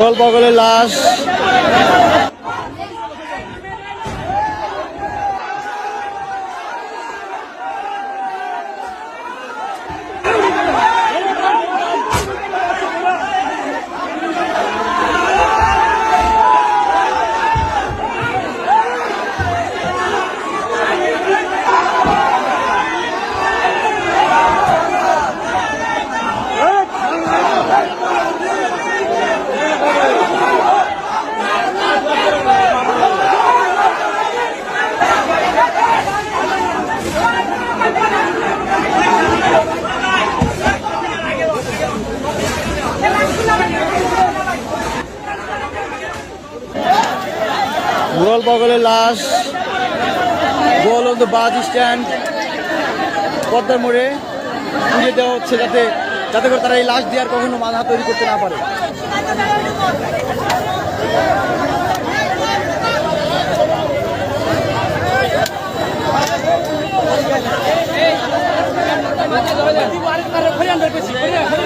বগলের লাশ। রোল বগলের লাশ গোল অন বাস স্ট্যান্ড পদ্মার মোড়ে পুজো দেওয়া হচ্ছে যাতে যাতে করে তারা এই লাশ দিয়ে আর কখনো মাধা তৈরি করতে না পারে আরে